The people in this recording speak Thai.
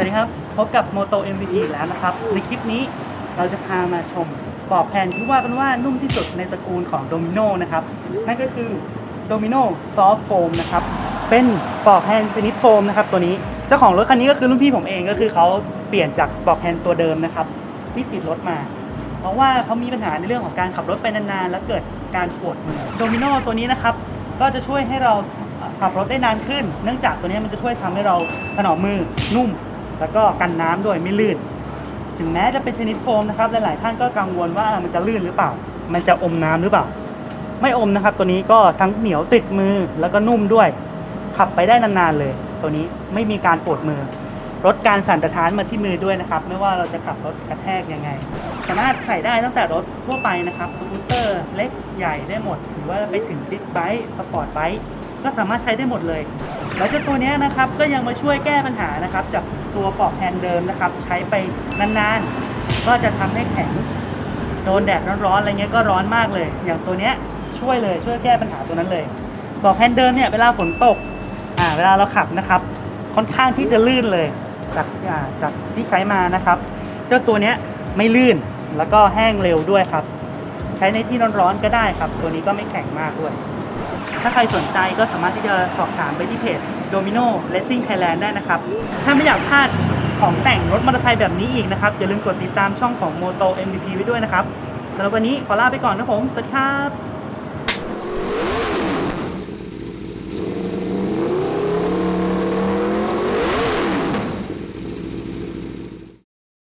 วัสดีครับ พบกับ Moto MVP อีกแล้วนะครับ ในคลิปนี้เราจะพามาชมปลอกแผ่นที่ว่ากันว่านุ่มที่สุดในตระกูลของโดมิโนนะครับ นั่นก็คือโดมิโนซอฟโฟมนะครับ เป็นปลอกแผ่นชนิดโฟมนะครับตัวนี้ เจ้าของรถคันนี้ก็คือรุ่นพี่ผมเองก็คือเขาเปลี่ยนจากปลอกแผ่นตัวเดิมนะครับ ที่ติดรถมา เพราะว่าเขามีปัญหาในเรื่องของการขับรถไปนานๆ แล้วเกิดการปวดมือโดมิโนตัวนี้นะครับก็จะช่วยให้เราขับรถได้นานขึ้น เนื่องจากตัวนี้มันจะช่วยทำให้เราถนอมมือนุ่ม แล้วก็กันน้ำด้วยไม่ลื่น ถึงแม้จะเป็นชนิดโฟมนะครับหลายๆท่านก็กังวลว่ามันจะลื่นหรือเปล่า มันจะอมน้ำหรือเปล่า ไม่อมนะครับ ตัวนี้ก็ทั้งเหนียวติดมือแล้วก็นุ่มด้วย ขับไปได้นานๆเลย ตัวนี้ไม่มีการปวดมือลดการสั่นสะท้านมาที่มือด้วยนะครับ ไม่ว่าเราจะขับรถกระแทกยังไง สามารถใส่ได้ตั้งแต่รถทั่วไปนะครับสกูตเตอร์เล็กใหญ่ได้หมดหรือว่าไปถึงบิ๊กไบค์สปอร์ตไบค์ก็สามารถใช้ได้หมดเลย แล้วเจ้าตัวนี้นะครับก็ยังมาช่วยแก้ปัญหานะครับจากตัวปลอกแฮนด์เดิมนะครับใช้ไปนานๆ ก็จะทำให้แข็งโดนแดดร้อนๆอะไรเงี้ยก็ร้อนมากเลย อย่างตัวเนี้ยช่วยเลยช่วยแก้ปัญหาตัวนั้นเลยปลอกแฮนด์เดิมเนี่ยเวลาฝนตกอ่าเวลาเราขับนะครับค่อนข้างที่จะลื่นเลยจากอ่าจากที่ใช้มานะครับ เจ้าตัวเนี้ยไม่ลื่นแล้วก็แห้งเร็วด้วยครับ ใช้ในที่ร้อนๆก็ได้ครับ ตัวนี้ก็ไม่แข็งมากด้วย ถ้าใครสนใจก็สามารถที่จะสอบถามไปที่เพจ Domino Racing Thailand ได้นะครับ ถ้าไม่อยากพลาดของแต่งรถมอเตอร์ไซค์แบบนี้อีกนะครับ อย่าลืมกดติดตามช่องของ Moto MVP ไว้ด้วยนะครับสำหรับวันนี้ขอลาไปก่อนนะผม สวัสดีครับ